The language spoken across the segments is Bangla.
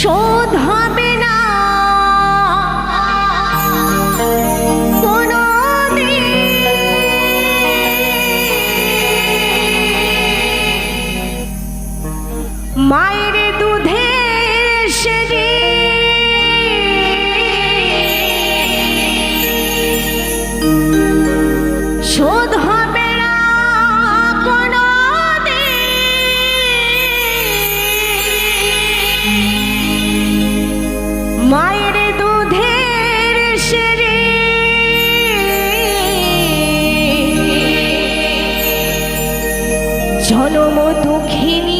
শোধ জনম দুঃখিনী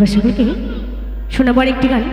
ধন্যবাদ সকলকে শোনাবার একটি গান।